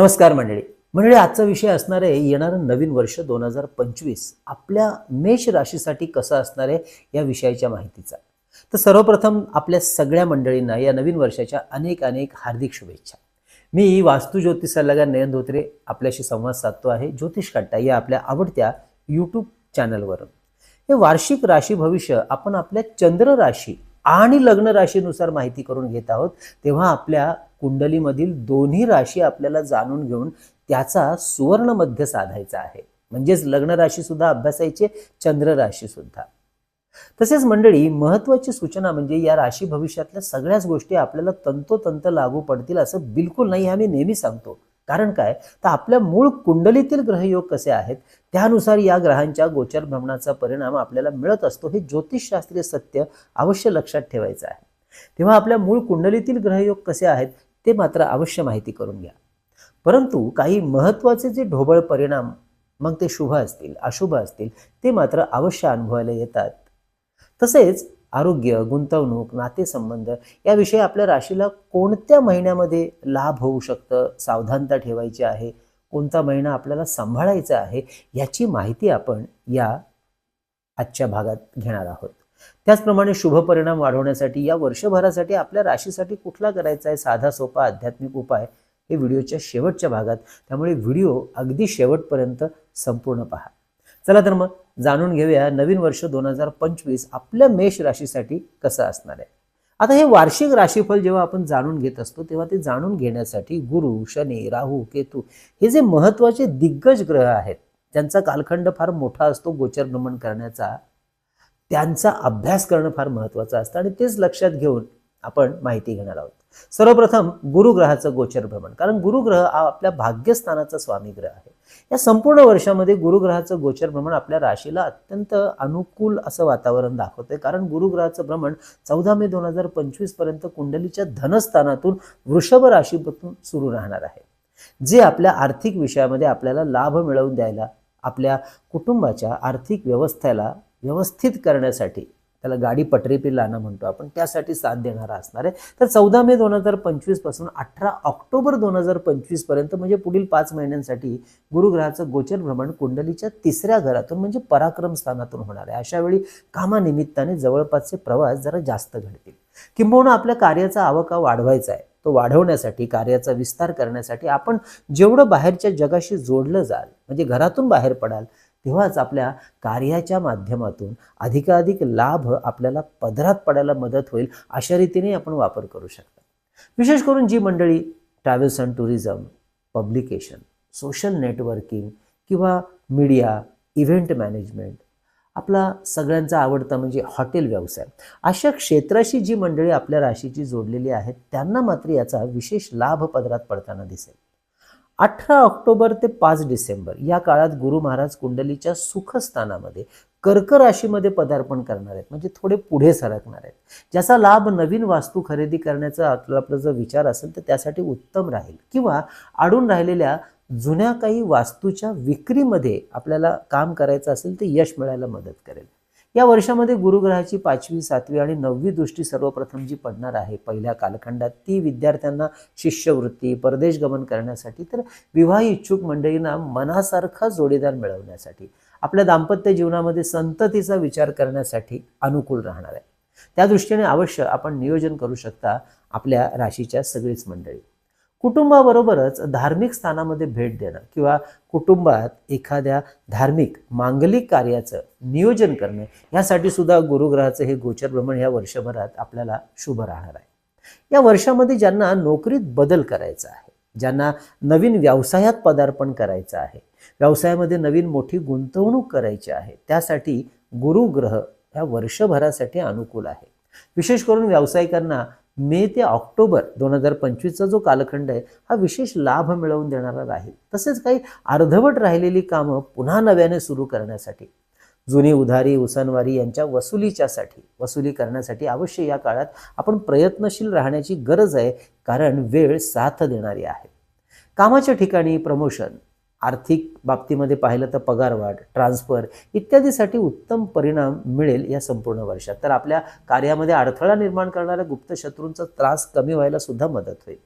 नमस्कार मंडळी. मंडळी आजचा विषय असणार आहे येणारं नवीन वर्ष दोन हजार पंचवीस आपल्या मेष राशीसाठी कसं असणार आहे या विषयाच्या माहितीचा. तर सर्वप्रथम आपल्या सगळ्या मंडळींना या नवीन वर्षाच्या अनेक अनेक हार्दिक शुभेच्छा. मी वास्तू ज्योतिष सल्लागार नयन धोत्रे आपल्याशी संवाद साधतो आहे ज्योतिष कट्टा या आपल्या आवडत्या यूट्यूब चॅनलवरून. हे वार्षिक राशी भविष्य आपण आपल्या चंद्र राशी आणि लग्न राशीनुसार माहिती करून घेत आहोत तेव्हा आपल्या कुंडलीमधील दोन्ही राशी आपल्याला जाणून घेऊन त्याचा सुवर्ण मध्य साधायचा आहे. म्हणजेच लग्न राशी सुद्धा अभ्यासायचे चंद्र राशी सुद्धा. तसेच मंडळी महत्वाची सूचना म्हणजे या राशी भविष्यातल्या सगळ्याच गोष्टी आपल्याला तंतोतंत लागू पडतील असं बिलकुल नाही आम्ही नेहमी सांगतो. कारण काय? तर आपल्या मूळ कुंडलीतील ग्रहयोग कसे आहेत? त्यानुसार या ग्रहांच्या गोचर भ्रमणाचा परिणाम आपल्याला मिळत असतो हे ज्योतिषशास्त्रीय सत्य अवश्य लक्षात ठेवायचं आहे. तेव्हा आपल्या मूळ कुंडलीतील ग्रहयोग कसे आहेत? ते मात्र अवश्य माहिती करून घ्या. परंतु काही महत्त्वाचे जे ढोबळ परिणाम मग ते शुभ असतील अशुभ असतील ते मात्र अवश्य अनुभवायला येतात. तसेच आरोग्य गुंतवणूक नातेसंबंध याविषयी आपल्या राशीला कोणत्या महिन्यामध्ये लाभ होऊ शकतं सावधानता ठेवायची आहे कोणता महिना आपल्याला सांभाळायचा आहे याची माहिती आपण या आजच्या भागात घेणार आहोत. त्याचप्रमाणे शुभ परिणाम वाढवण्यासाठी या वर्षभरासाठी आपल्या राशीसाठी कुठला करायचा आहे? साधा सोपा आध्यात्मिक उपाय हे व्हिडिओच्या शेवटच्या भागात. त्यामुळे व्हिडिओ अगदी शेवटपर्यंत संपूर्ण पहा. चला तर मग जाणून घेऊया नवीन वर्ष दोन हजार पंचवीस आपल्या मेष राशीसाठी कसं असणार आहे. आता हे वार्षिक राशीफल जेव्हा आपण जाणून घेत असतो तेव्हा ते जाणून घेण्यासाठी गुरु शनी राहू केतू हे जे महत्त्वाचे दिग्गज ग्रह आहेत ज्यांचा कालखंड फार मोठा असतो गोचर भ्रमण करण्याचा त्यांचा अभ्यास करणं फार महत्त्वाचं असतं आणि तेच लक्षात घेऊन आपण माहिती घेणार आहोत. सर्वप्रथम गुरुग्रहाचं गोचर भ्रमण. कारण गुरुग्रह हा आपल्या भाग्यस्थानाचा स्वामी ग्रह आहे. या संपूर्ण वर्षामध्ये गुरुग्रहाचं गोचर भ्रमण आपल्या राशीला अत्यंत अनुकूल असं वातावरण दाखवतंय. कारण गुरुग्रहाचं भ्रमण चौदा मे दोन हजार पंचवीसपर्यंत कुंडलीच्या धनस्थानातून वृषभ राशीपासून सुरू राहणार आहे. जे आपल्या आर्थिक विषयामध्ये आपल्याला लाभ मिळवून द्यायला आपल्या कुटुंबाच्या आर्थिक व्यवस्थेला व्यवस्थित करण्यासाठी त्याला गाडी पटरी पे लाना म्हणतो आपण त्यासाठी साथ देणारा असणार आहे. तर चौदा मे दोन हजार पंचवीसपासून अठरा ऑक्टोबर दोन हजार पंचवीसपर्यंत म्हणजे पुढील पाच महिन्यांसाठी गुरुग्रहाचं गोचर भ्रमण कुंडलीच्या तिसऱ्या घरातून म्हणजे पराक्रम स्थानातून होणार आहे. अशा वेळी कामानिमित्ताने जवळपासचे प्रवास जरा जास्त घडतील. किंबहुना आपल्या कार्याचा आवका वाढवायचा आहे. तो वाढवण्यासाठी कार्याचा विस्तार करण्यासाठी आपण जेवढं बाहेरच्या जगाशी जोडलं जाल म्हणजे घरातून बाहेर पडाल तेव्हाच आपल्या कार्याच्या माध्यमातून अधिकाधिक लाभ आपल्याला पदरात पडायला मदत होईल अशा रीतीने आपण वापर करू शकता. विशेष करून जी मंडळी travels and tourism publication social networking किंवा मीडिया इव्हेंट मॅनेजमेंट आपला सगळ्यांचा आवडता म्हणजे हॉटेल व्यवसाय अशा क्षेत्राशी जी मंडळी आपल्या राशीची जोडलेली आहेत त्यांना मात्र याचा विशेष लाभ पदरात पडताना दिसेल. अठरा ऑक्टोबर ते पाच डिसेंबर या काळात गुरु महाराज कुंडलीच्या सुखस्थानामध्ये कर्क राशीमध्ये पदार्पण करणार आहेत. म्हणजे थोडे पुढे सरकणार आहेत. ज्याचा लाभ नवीन वास्तू खरेदी करण्याचा आपला आपला जर विचार असेल तर त्यासाठी उत्तम राहील. किंवा आडून राहिलेल्या जुन्या काही वास्तूच्या विक्रीमध्ये आपल्याला काम करायचं असेल तर यश मिळायला मदत करेल. या वर्षामध्ये गुरुग्रहाची पाचवी सातवी आणि नववी दृष्टी सर्वप्रथम जी पडणार आहे पहिल्या कालखंडात ती विद्यार्थ्यांना शिष्यवृत्ती परदेश गमन करण्यासाठी तर विवाह इच्छुक मंडळींना मनासारखा जोडीदार मिळवण्यासाठी आपल्या दाम्पत्य जीवनामध्ये संततीचा विचार करण्यासाठी अनुकूल राहणार आहे. त्या दृष्टीने अवश्य आपण नियोजन करू शकता आपल्या राशीच्या सगळीच मंडळी. कुटुंबाबरोबरच धार्मिक स्थानामध्ये भेट देणं किंवा कुटुंबात एखाद्या धार्मिक मांगलिक कार्याचं नियोजन करणं यासाठी सुद्धा गुरुग्रहाचं हे गोचर भ्रमण या वर्षभरात आपल्याला शुभ राहणार आहे. या वर्षामध्ये ज्यांना नोकरीत बदल करायचा आहे ज्यांना नवीन व्यवसायात पदार्पण करायचं आहे व्यवसायामध्ये नवीन मोठी गुंतवणूक करायची आहे त्यासाठी गुरुग्रह ह्या वर्षभरासाठी अनुकूल आहे. विशेष करून व्यावसायिकांना मे ते ऑक्टोबर दोन हजार पंचवीसचा जो कालखंड आहे हा विशेष लाभ मिळवून देणारा राहील. तसेच काही अर्धवट राहिलेली कामं पुन्हा नव्याने सुरू करण्यासाठी जुनी उधारी उसनवारी यांच्या वसुलीच्यासाठी वसुली करण्यासाठी अवश्य या काळात आपण प्रयत्नशील राहण्याची गरज आहे कारण वेळ साथ देणारी आहे. कामाच्या ठिकाणी प्रमोशन आर्थिक बाबतीमध्ये पाहिलं तर पगारवाढ ट्रान्सफर इत्यादीसाठी उत्तम परिणाम मिळेल या संपूर्ण वर्षात. तर आपल्या कार्यामध्ये अडथळा निर्माण करणाऱ्या गुप्त शत्रूंचा त्रास कमी व्हायला सुद्धा मदत होईल.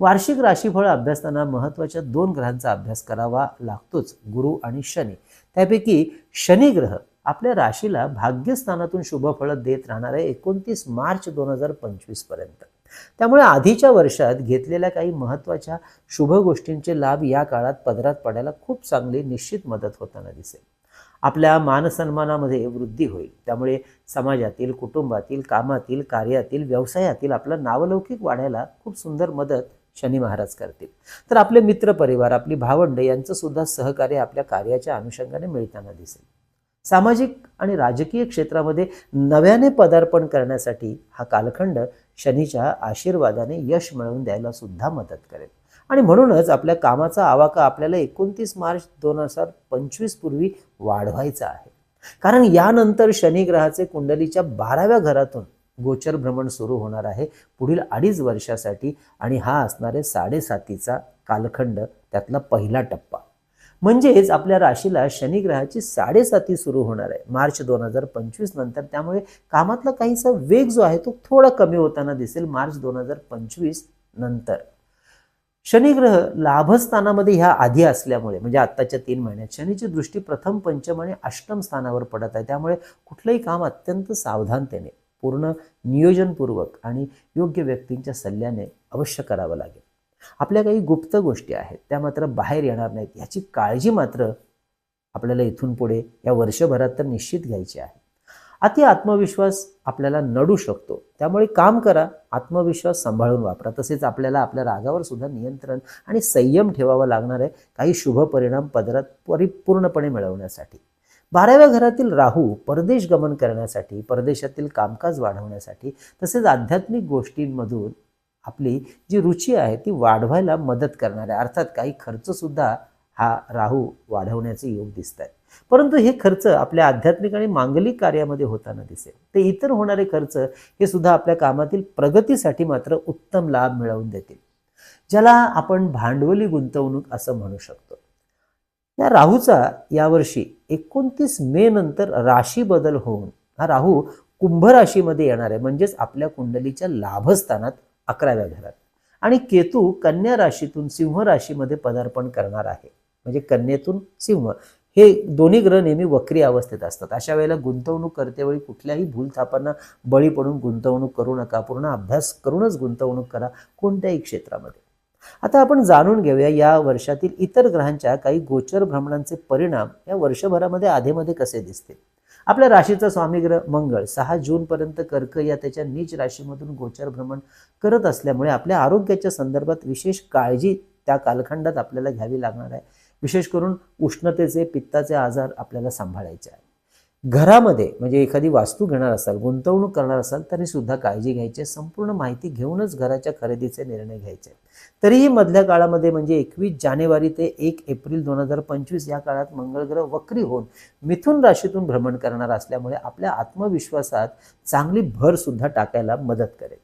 वार्षिक राशीफळ अभ्यासताना महत्त्वाच्या दोन ग्रहांचा अभ्यास करावा लागतोच गुरु आणि शनी. त्यापैकी शनी ग्रह आपल्या राशीला भाग्यस्थानातून शुभफळं देत राहणार आहे एकोणतीस मार्च दोन हजार पंचवीसपर्यंत त्यामुळे आधीच्या वर्षात घेतलेल्या काही महत्त्वाच्या शुभ गोष्टींचे लाभ या काळात पदरात पडायला खूप चांगली निश्चित मदत होताना दिसेल. आपल्या मानसन्मानामध्ये वृद्धी होईल. त्यामुळे समाजातील कुटुंबातील कामातील कार्यातील व्यवसायातील आपलं नावलौकिक वाढायला खूप सुंदर मदत शनी महाराज करतील. तर आपले मित्र परिवार आपली भावंड यांचं सुद्धा सहकार्य आपल्या कार्याच्या अनुषंगाने मिळताना दिसेल. सामाजिक आणि राजकीय क्षेत्रामध्ये नव्याने पदार्पण करण्यासाठी हा कालखंड शनीच्या आशीर्वादाने यश मिळवून द्यायला सुद्धा मदत करेल. आणि म्हणूनच आपल्या कामाचा आवाका आपल्याला एकोणतीस मार्च दोन हजार पंचवीस पूर्वी वाढवायचा आहे. कारण यानंतर शनी ग्रहाचे कुंडलीच्या बाराव्या घरातून गोचर भ्रमण सुरू होणार आहे. पुढील अडीच वर्षासाठी आणि हा असणारे साडेसातीचा कालखंड त्यातला पहिला टप्पा. म्हणजेच आपल्या राशीला शनिग्रहाची साडेसाती सुरू होणार आहे. मार्च दोन हजार पंचवीस नंतर त्यामुळे कामातला काहीसा वेग जो आहे तो थोडा कमी होताना दिसेल मार्च दोन हजार पंचवीस नंतर. शनिग्रह लाभस्थानामध्ये ह्या आधी असल्यामुळे म्हणजे आत्ताच्या तीन महिन्यात शनीची दृष्टी प्रथम पंचम आणि अष्टम स्थानावर पडत आहे. त्यामुळे कुठलंही काम अत्यंत सावधानतेने पूर्ण नियोजनपूर्वक आणि योग्य व्यक्तींच्या सल्ल्याने अवश्य करावं लागेल. आपल्या काही गुप्त गोष्टी आहेत त्या मात्र बाहेर येणार नाहीत. याची काळजी मात्र आपल्याला इथून पुढे या वर्षभरात तर निश्चित घ्यायची आहे. अति आत्मविश्वास आपल्याला नडू शकतो. त्यामुळे काम करा आत्मविश्वास सांभाळून वापरा. तसेच आपल्याला आपल्या रागावर सुद्धा नियंत्रण आणि संयम ठेवावा लागणार आहे काही शुभ परिणाम पदरात परिपूर्णपणे मिळवण्यासाठी. बाराव्या घरातील राहू परदेश गमन करण्यासाठी परदेशातील कामकाज वाढवण्यासाठी तसेच आध्यात्मिक गोष्टींमधून आपली जी रुची आहे ती वाढवायला मदत करणार. आहे अर्थात काही खर्च सुद्धा हा राहू वाढवण्याचे योग दिसत आहेत परंतु हे खर्च आपल्या आध्यात्मिक आणि मांगलिक कार्यामध्ये होताना दिसेल. ते इतर होणारे खर्च हे सुद्धा आपल्या कामातील प्रगतीसाठी मात्र उत्तम लाभ मिळवून देतील. ज्याला आपण भांडवली गुंतवणूक असं म्हणू शकतो. या राहूचा यावर्षी एकोणतीस मे नंतर राशी बदल होऊन हा राहू कुंभ राशीमध्ये येणार आहे. म्हणजेच आपल्या कुंडलीच्या लाभस्थानात अकराव्या घरात. आणि केतू कन्या राशीतून सिंह राशीमध्ये पदार्पण करणार आहे. म्हणजे कन्येतून सिंह. हे दोन्ही ग्रह नेहमी वक्री अवस्थेत असतात. अशा वेळेला गुंतवणूक करतेवेळी कुठल्याही भूलथापांना बळी पडून गुंतवणूक करू नका. पूर्ण अभ्यास करूनच गुंतवणूक करा कोणत्याही क्षेत्रामध्ये. आता आपण जाणून घेऊया या वर्षातील इतर ग्रहांच्या काही गोचर भ्रमणांचे परिणाम या वर्षभरामध्ये आधेमध्ये कसे दिसतील. आपल्या राशीचा स्वामीग्रह मंगळ सहा जूनपर्यंत कर्क या त्याच्या नीच राशीमधून गोचर भ्रमण करत असल्यामुळे आपल्या आरोग्याच्या संदर्भात विशेष काळजी त्या कालखंडात आपल्याला घ्यावी लागणार आहे. विशेष करून उष्णतेचे पित्ताचे आजार आपल्याला सांभाळायचे आहे घरामध्ये म्हणजे एखादी वास्तू घेणार असाल गुंतवणूक करणार असाल तरी सुद्धा काळजी घ्यायची संपूर्ण माहिती घेऊनच घराच्या खरेदीचे निर्णय घ्यायचे. तरीही मधल्या काळामध्ये म्हणजे एकवीस जानेवारी ते एक एप्रिल दोन हजार पंचवीस या काळात मंगळ ग्रह वक्री होऊन मिथुन राशीतून भ्रमण करणार असल्यामुळे आपल्या आत्मविश्वासात चांगली भर सुद्धा टाकायला मदत करेल.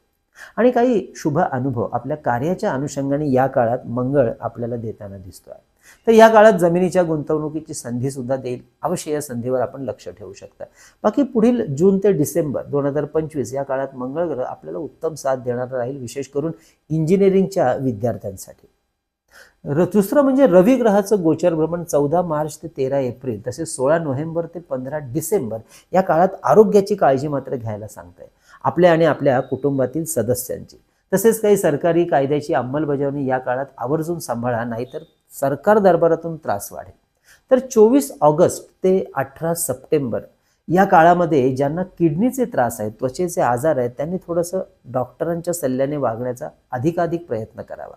आणि काही शुभ अनुभव आपल्या कार्याच्या अनुषंगाने या काळात मंगळ आपल्याला देताना दिसतो आहे तर या काळात जमिनीच्या गुंतवणुकीची संधी सुद्धा देईल. अवश्य या संधीवर आपण लक्ष ठेवू शकता. बाकी पुढील जून ते डिसेंबर दोन हजार पंचवीस या काळात मंगळ ग्रह आपल्याला उत्तम साथ देणारा राहील विशेष करून इंजिनिअरिंगच्या विद्यार्थ्यांसाठी. र दुसरं म्हणजे रवी ग्रहाचं गोचर भ्रमण चौदा मार्च ते तेरा एप्रिल तसेच सोळा नोव्हेंबर ते पंधरा डिसेंबर या काळात आरोग्याची काळजी मात्र घ्यायला सांगताय. आपल्या आणि आपल्या कुटुंबातील सदस्यांची. तसेच काही सरकारी कायद्याची अंमलबजावणी या काळात आवर्जून सांभाळा नाहीतर सरकार दरबारातून त्रास वाढेल. तर चोवीस ऑगस्ट ते अठरा सप्टेंबर या काळामध्ये ज्यांना किडनीचे त्रास आहेत त्वचेचे आजार आहेत त्यांनी थोडंसं डॉक्टरांच्या सल्ल्याने वागण्याचा अधिकाधिक प्रयत्न करावा.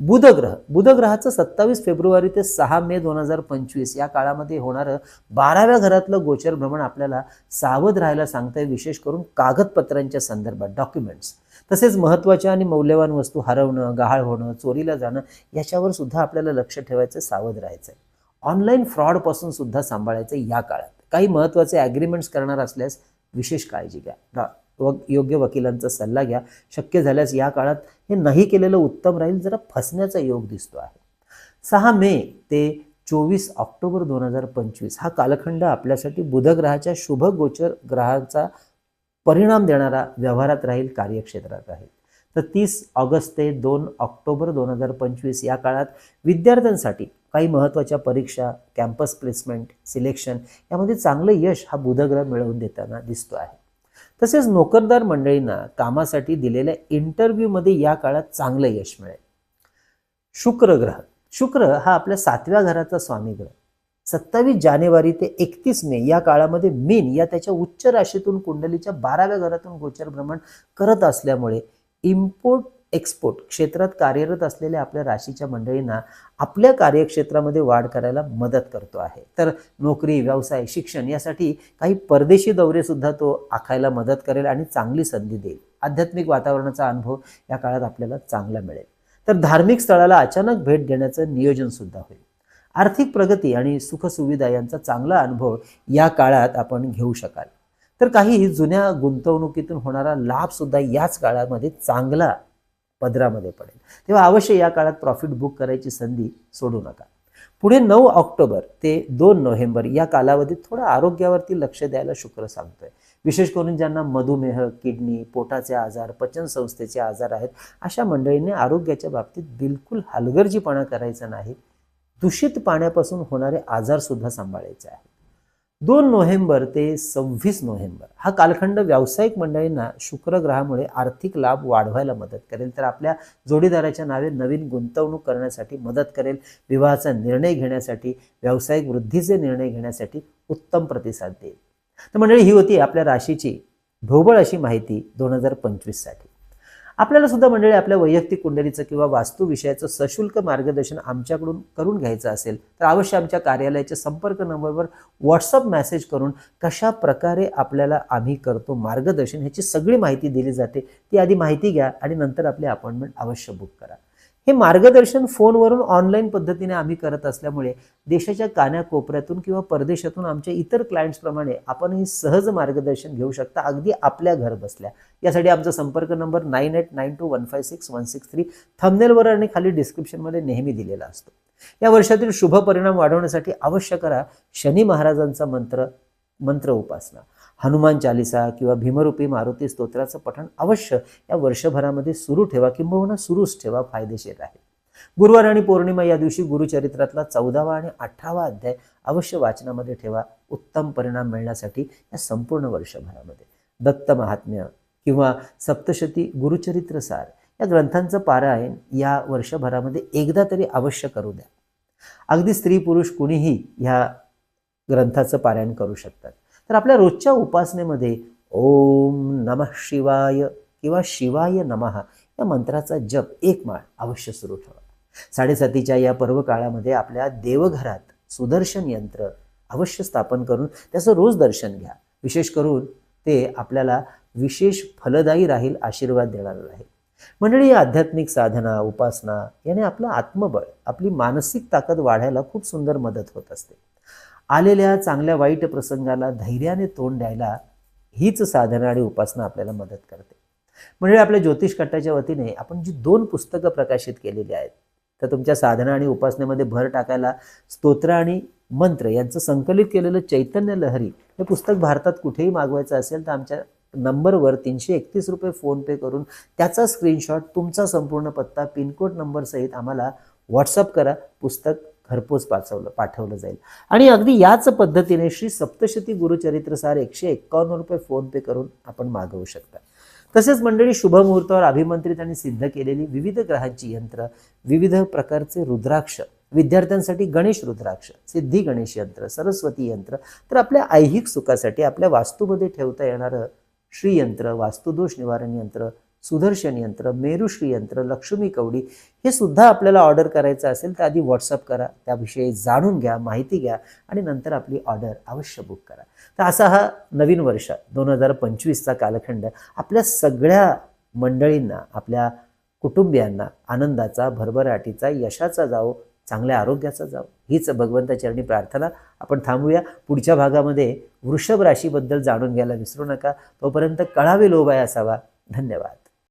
बुधग्रह बुधग्रहाचं सत्तावीस फेब्रुवारी ते सहा मे दोन हजार पंचवीस या काळामध्ये होणारं बाराव्या घरातलं गोचर भ्रमण आपल्याला सावध राहायला सांगतंय विशेष करून कागदपत्रांच्या संदर्भात डॉक्युमेंट्स तसेच महत्त्वाच्या आणि मौल्यवान वस्तू हरवणं गहाळ होणं चोरीला जाणं याच्यावर सुद्धा आपल्याला लक्ष ठेवायचं सावध राहायचं. आहे ऑनलाईन फ्रॉडपासून सुद्धा सांभाळायचं या काळात. काही महत्त्वाचे ॲग्रीमेंट्स करणार असल्यास विशेष काळजी घ्या. व योग्य वकिलांचा सल्ला घ्या. शक्य झाल्यास या काळात हे नाही केलेलं उत्तम राहील जरा फसण्याचा योग दिसतो आहे. सहा मे ते चोवीस ऑक्टोबर दोन हजार पंचवीस हा कालखंड आपल्यासाठी बुधग्रहाच्या शुभ गोचर ग्रहाचा परिणाम देणारा व्यवहारात राहील कार्यक्षेत्रात राहील. तर तीस ऑगस्ट ते दोन ऑक्टोबर दोन हजार पंचवीस या काळात विद्यार्थ्यांसाठी काही महत्त्वाच्या परीक्षा कॅम्पस प्लेसमेंट सिलेक्शन यामध्ये चांगलं यश हा बुधग्रह मिळवून देताना दिसतो आहे. तसेच नोकरदार मंडळींना कामासाठी दिलेल्या इंटरव्ह्यूमध्ये या काळात चांगलं यश मिळेल. शुक्र ग्रह शुक्र हा आपल्या सातव्या घराचा स्वामी ग्रह सत्तावीस जानेवारी ते एकतीस मे या काळामध्ये मीन या त्याच्या उच्च राशीतून कुंडलीच्या बाराव्या घरातून गोचर भ्रमण करत असल्यामुळे इम्पोर्ट एक्सपोर्ट क्षेत्रात कार्यरत असलेल्या आपल्या राशीच्या मंडळींना आपल्या कार्यक्षेत्रामध्ये वाढ करायला मदत करतो आहे. तर नोकरी व्यवसाय शिक्षण यासाठी काही परदेशी दौरेसुद्धा तो आखायला मदत करेल आणि चांगली संधी देईल. आध्यात्मिक वातावरणाचा अनुभव या काळात आपल्याला चांगला मिळेल. तर धार्मिक स्थळाला अचानक भेट देण्याचं नियोजनसुद्धा होईल. आर्थिक प्रगती आणि सुखसुविधा यांचा चांगला अनुभव या काळात आपण घेऊ शकाल. तर काही जुन्या गुंतवणुकीतून होणारा लाभसुद्धा याच काळामध्ये चांगला पदरामध्ये पडेल. तेव्हा अवश्य या काळात प्रॉफिट बुक करायची संधी सोडू नका. पुढे नऊ ऑक्टोबर ते दोन नोव्हेंबर या कालावधीत थोडं आरोग्यावरती लक्ष द्यायला शुक्र सांगतोय. विशेष करून ज्यांना मधुमेह किडनी पोटाचे आजार पचनसंस्थेचे आजार आहेत अशा मंडळींनी आरोग्याच्या बाबतीत बिलकुल हलगर्जीपणा करायचा नाही. दूषित पाण्यापासून होणारे आजारसुद्धा सांभाळायचे आहेत. दोन नोव्हेंबर ते सव्वीस नोव्हेंबर हा कालखंड व्यावसायिक मंडळींना शुक्रग्रहामुळे आर्थिक लाभ वाढवायला मदत करेल. तर आपल्या जोडीदाराच्या नावे नवीन गुंतवणूक करण्यासाठी मदत करेल. विवाहाचा निर्णय घेण्यासाठी व्यावसायिक वृद्धीचे निर्णय घेण्यासाठी उत्तम प्रतिसाद देईल. तर मंडळी ही होती आपल्या राशीची ढोबळ अशी माहिती दोन हजार पंचवीससाठी. आपल्याला सुद्धा मंडळी आपल्या वैयक्तिक कुंडलीचं किंवा वास्तूविषयाचं सशुल्क मार्गदर्शन आमच्याकडून करून घ्यायचं असेल तर अवश्य आमच्या कार्यालयाच्या संपर्क नंबरवर व्हॉट्सअप मेसेज करून कशा प्रकारे आपल्याला आम्ही करतो मार्गदर्शन ह्याची सगळी माहिती दिली जाते. ती आधी माहिती घ्या आणि नंतर आपली अपॉइंटमेंट अवश्य बुक करा. हे मार्गदर्शन फोनवरून ऑनलाईन पद्धतीने आम्ही करत असल्यामुळे देशाच्या कानाकोपऱ्यातून किंवा परदेशातून आमच्या इतर क्लायंट्सप्रमाणे आपणही सहज मार्गदर्शन घेऊ शकता अगदी आपल्या घर बसल्या. यासाठी आमचा संपर्क number nine eight nine two one five six one six three थंबनेलवर आणि खाली डिस्क्रिप्शनमध्ये नेहमी दिलेला असतो. या वर्षातील शुभ परिणाम वाढवण्यासाठी अवश्य करा. शनी महाराजांचा मंत्र मंत्र उपासना. हनुमान चालिसा किंवा भीमरूपी मारुती स्तोत्राचं पठण अवश्य या वर्षभरामध्ये सुरू ठेवा किंबहुना सुरूच ठेवा फायदेशीर आहे. गुरुवार आणि पौर्णिमा या दिवशी गुरुचरित्रातला चौदावा आणि अठरावा अध्याय अवश्य वाचनामध्ये ठेवा. उत्तम परिणाम मिळण्यासाठी या संपूर्ण वर्षभरामध्ये. दत्त महात्म्य किंवा सप्तशती गुरुचरित्रसार या ग्रंथांचं पारायण या वर्षभरामध्ये एकदा तरी अवश्य करू द्या. अगदी स्त्री पुरुष कुणीही ह्या ग्रंथाचं पारायण करू शकतात. तर आपल्या रोजच्या उपासनेमध्ये ओम नमः शिवाय किंवा शिवाय नमः या मंत्राचा जप एक माळ अवश्य सुरू ठेवा. साडेसातीच्या या पर्व काळामध्ये आपल्या देवघरात सुदर्शन यंत्र अवश्य स्थापन करून त्याचं रोज दर्शन घ्या. विशेष करून ते आपल्याला विशेष फलदायी राहील आशीर्वाद देणारं राहील. मंडळी आध्यात्मिक साधना उपासना याने आपलं आत्मबळ आपली मानसिक ताकद वाढायला खूप सुंदर मदत होत असते. आलेल्या चांगल्या वाईट प्रसंगाला धैर्याने तोंड द्यायला हीच साधना आणि उपासना आपल्याला मदत करते. म्हणजे आपल्या ज्योतिष कट्टाच्या वतीने आपण जी दोन पुस्तकं प्रकाशित केलेली आहेत तर तुमच्या साधना आणि उपासनेमध्ये भर टाकायला स्तोत्र आणि मंत्र यांचं संकलित केलेलं चैतन्य लहरी हे पुस्तक भारतात कुठेही मागवायचं असेल तर आमच्या नंबरवर तीनशे एकतीस रुपये फोनपे करून त्याचा स्क्रीनशॉट तुमचा संपूर्ण पत्ता पिनकोड नंबरसहित आम्हाला व्हॉट्सअप करा पुस्तक घरपोच पाठवलं पाठवलं जाईल. आणि अगदी याच पद्धतीने श्री सप्तशती गुरुचरित्रसार एकशे एक्कावन्न रुपये फोनपे करून आपण मागवू शकता. तसेच मंडळी शुभमुहूर्तावर अभिमंत्रित आणि सिद्ध केलेली विविध ग्रहांची यंत्र विविध प्रकारचे रुद्राक्ष विद्यार्थ्यांसाठी गणेश रुद्राक्ष सिद्धी गणेश यंत्र सरस्वती यंत्र तर आपल्या ऐहिक सुखासाठी आपल्या वास्तूमध्ये ठेवता येणारं श्रीयंत्र वास्तुदोष निवारण यंत्र सुदर्शन यंत्र मेरुश्री यंत्र लक्ष्मी कवडी हे सुद्धा आपल्याला ऑर्डर करायचं असेल तर आधी व्हॉट्सअप करा. त्याविषयी जाणून घ्या माहिती घ्या आणि नंतर आपली ऑर्डर अवश्य बुक करा. तर असा हा नवीन वर्ष दोन हजार पंचवीसचा कालखंड आपल्या सगळ्या मंडळींना आपल्या कुटुंबियांना आनंदाचा भरभराटीचा यशाचा जावो चांगल्या आरोग्याचा जावो. हीच भगवंताचरणी प्रार्थना. आपण थांबूया. पुढच्या भागामध्ये वृषभ राशीबद्दल जाणून घ्यायला विसरू नका. तोपर्यंत कळावे लोभाय असावा. धन्यवाद.